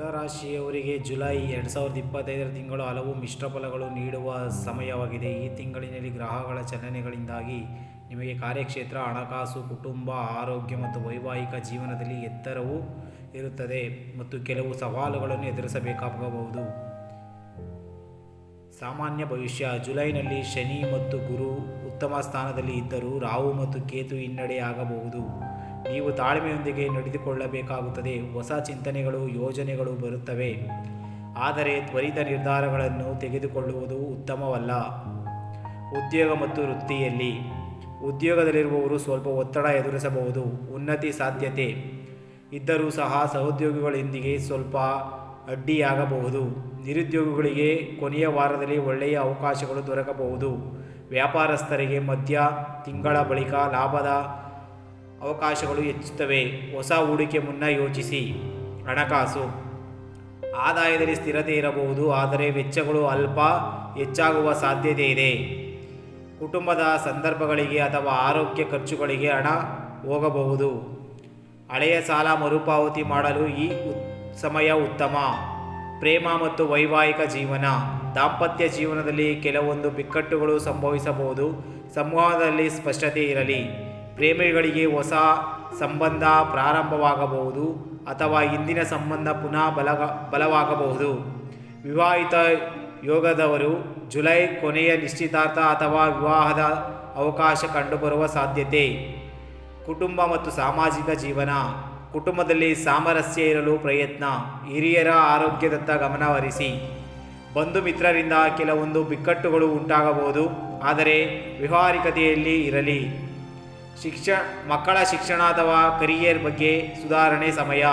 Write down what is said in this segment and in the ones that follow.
ತುಲಾರಾಶಿಯವರಿಗೆ July ಎರಡು ಸಾವಿರದ ಇಪ್ಪತ್ತೈದರ ತಿಂಗಳು ಹಲವು ಮಿಶ್ರ ಫಲಗಳು ನೀಡುವ ಸಮಯವಾಗಿದೆ. ಈ ತಿಂಗಳಿನಲ್ಲಿ ಗ್ರಹಗಳ ಚಲನೆಗಳಿಂದಾಗಿ ನಿಮಗೆ ಕಾರ್ಯಕ್ಷೇತ್ರ, ಹಣಕಾಸು, ಕುಟುಂಬ, ಆರೋಗ್ಯ ಮತ್ತು ವೈವಾಹಿಕ ಜೀವನದಲ್ಲಿ ಎತ್ತರವು ಇರುತ್ತದೆ ಮತ್ತು ಕೆಲವು ಸವಾಲುಗಳನ್ನು ಎದುರಿಸಬೇಕಾಗಬಹುದು. ಸಾಮಾನ್ಯ ಭವಿಷ್ಯ. ಜುಲೈನಲ್ಲಿ ಶನಿ ಮತ್ತು ಗುರು ಉತ್ತಮ ಸ್ಥಾನದಲ್ಲಿ ಇದ್ದರೂ ರಾಹು ಮತ್ತು ಕೇತು ಹಿನ್ನಡೆ ಆಗಬಹುದು. ನೀವು ತಾಳ್ಮೆಯೊಂದಿಗೆ ನಡೆದುಕೊಳ್ಳಬೇಕಾಗುತ್ತದೆ. ಹೊಸ ಚಿಂತನೆಗಳು, ಯೋಜನೆಗಳು ಬರುತ್ತವೆ. ಆದರೆ ತ್ವರಿತ ನಿರ್ಧಾರಗಳನ್ನು ತೆಗೆದುಕೊಳ್ಳುವುದು ಉತ್ತಮವಲ್ಲ. ಉದ್ಯೋಗ ಮತ್ತು ವೃತ್ತಿಯಲ್ಲಿ ಉದ್ಯೋಗದಲ್ಲಿರುವವರು ಸ್ವಲ್ಪ ಒತ್ತಡ ಎದುರಿಸಬಹುದು. ಉನ್ನತಿ ಸಾಧ್ಯತೆ ಇದ್ದರೂ ಸಹ ಸಹೋದ್ಯೋಗಿಗಳೊಂದಿಗೆ ಸ್ವಲ್ಪ ಅಡ್ಡಿಯಾಗಬಹುದು. ನಿರುದ್ಯೋಗಿಗಳಿಗೆ ಕೊನೆಯ ವಾರದಲ್ಲಿ ಒಳ್ಳೆಯ ಅವಕಾಶಗಳು ದೊರಕಬಹುದು. ವ್ಯಾಪಾರಸ್ಥರಿಗೆ ಮಧ್ಯ ತಿಂಗಳ ಬಳಿಕ ಲಾಭದ ಅವಕಾಶಗಳು ಹೆಚ್ಚುತ್ತವೆ. ಹೊಸ ಹೂಡಿಕೆ ಮುನ್ನ ಯೋಚಿಸಿ. ಹಣಕಾಸು. ಆದಾಯದಲ್ಲಿ ಸ್ಥಿರತೆ ಇರಬಹುದು, ಆದರೆ ವೆಚ್ಚಗಳು ಅಲ್ಪ ಹೆಚ್ಚಾಗುವ ಸಾಧ್ಯತೆ ಇದೆ. ಕುಟುಂಬದ ಸಂದರ್ಭಗಳಿಗೆ ಅಥವಾ ಆರೋಗ್ಯ ಖರ್ಚುಗಳಿಗೆ ಹಣ ಹೋಗಬಹುದು. ಹಳೆಯ ಸಾಲ ಮರುಪಾವತಿ ಮಾಡಲು ಈ ಸಮಯ ಉತ್ತಮ. ಪ್ರೇಮ ಮತ್ತು ವೈವಾಹಿಕ ಜೀವನ. ದಾಂಪತ್ಯ ಜೀವನದಲ್ಲಿ ಕೆಲವೊಂದು ಬಿಕ್ಕಟ್ಟುಗಳು ಸಂಭವಿಸಬಹುದು. ಸಂವಾದದಲ್ಲಿ ಸ್ಪಷ್ಟತೆ ಇರಲಿ. ಪ್ರೇಮಿಗಳಿಗೆ ಹೊಸ ಸಂಬಂಧ ಪ್ರಾರಂಭವಾಗಬಹುದು ಅಥವಾ ಹಿಂದಿನ ಸಂಬಂಧ ಪುನಃ ಬಲಗ, ಬಲವಾಗಬಹುದು. ವಿವಾಹಿತ ಯೋಗದವರು ಜುಲೈ ಕೊನೆಯ ನಿಶ್ಚಿತಾರ್ಥ ಅಥವಾ ವಿವಾಹದ ಅವಕಾಶ ಕಂಡುಬರುವ ಸಾಧ್ಯತೆ. ಕುಟುಂಬ ಮತ್ತು ಸಾಮಾಜಿಕ ಜೀವನ. ಕುಟುಂಬದಲ್ಲಿ ಸಾಮರಸ್ಯ ಇರಲು ಪ್ರಯತ್ನ. ಹಿರಿಯರ ಆರೋಗ್ಯದತ್ತ ಗಮನಹರಿಸಿ ಬಂಧು ಮಿತ್ರರಿಂದ ಕೆಲವೊಂದು ಬಿಕ್ಕಟ್ಟುಗಳು ಉಂಟಾಗಬಹುದು. ಆದರೆ ವ್ಯವಹಾರಿಕತೆಯಲ್ಲಿ ಇರಲಿ. ಶಿಕ್ಷ, ಮಕ್ಕಳ ಶಿಕ್ಷಣ ಅಥವಾ ಕರಿಯರ್ ಬಗ್ಗೆ ಸುಧಾರಣೆ ಸಮಯ.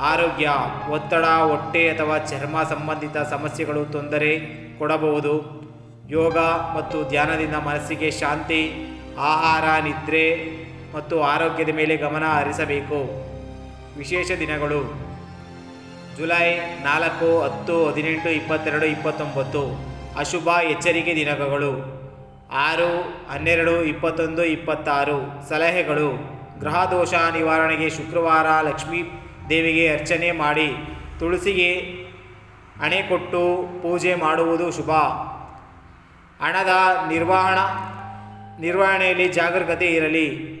ಆರೋಗ್ಯ, ಒತ್ತಡ, ಹೊಟ್ಟೆ ಅಥವಾ ಚರ್ಮ ಸಂಬಂಧಿತ ಸಮಸ್ಯೆಗಳು ತೊಂದರೆ ಕೊಡಬಹುದು. ಯೋಗ ಮತ್ತು ಧ್ಯಾನದಿಂದ ಮನಸ್ಸಿಗೆ ಶಾಂತಿ, ಆಹಾರ, ನಿದ್ರೆ ಮತ್ತು ಆರೋಗ್ಯದ ಮೇಲೆ ಗಮನ ಹರಿಸಬೇಕು. ವಿಶೇಷ ದಿನಗಳು. ಜುಲೈ ನಾಲ್ಕು, ಹತ್ತು, ಹದಿನೆಂಟು, ಇಪ್ಪತ್ತೆರಡು, ಇಪ್ಪತ್ತೊಂಬತ್ತು. ಅಶುಭ ಎಚ್ಚರಿಕೆ ದಿನಗಳು. ಆರು, ಹನ್ನೆರಡು, ಇಪ್ಪತ್ತೊಂದು, ಇಪ್ಪತ್ತಾರು. ಸಲಹೆಗಳು. ಗ್ರಹ ದೋಷ ನಿವಾರಣೆಗೆ ಶುಕ್ರವಾರ ಲಕ್ಷ್ಮೀ ದೇವಿಗೆ ಅರ್ಚನೆ ಮಾಡಿ ತುಳಸಿಗೆ ಹಣೆ ಕೊಟ್ಟು ಪೂಜೆ ಮಾಡುವುದು ಶುಭ. ಹಣದ ನಿರ್ವಹಣಾ, ನಿರ್ವಹಣೆಯಲ್ಲಿ ಜಾಗರೂಕತೆ ಇರಲಿ.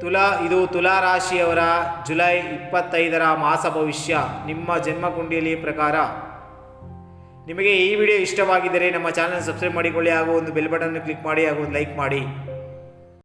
ತುಲಾ, ಇದು ತುಲಾ ರಾಶಿಯವರ ಜುಲೈ ಇಪ್ಪತ್ತೈದರ ಮಾಸ ಭವಿಷ್ಯ. ನಿಮ್ಮ ಜನ್ಮಕುಂಡಿಯಲ್ಲಿ ಪ್ರಕಾರ. ನಿಮಗೆ ಈ ವಿಡಿಯೋ ಇಷ್ಟವಾಗಿದ್ದರೆ ನಮ್ಮ ಚಾನಲ್ ಸಬ್ಸ್ಕ್ರೈಬ್ ಮಾಡಿಕೊಳ್ಳಿ ಹಾಗೂ ಒಂದು ಬೆಲ್ ಬಟನ್ ಕ್ಲಿಕ್ ಮಾಡಿ ಹಾಗೂ ಲೈಕ್ ಮಾಡಿ.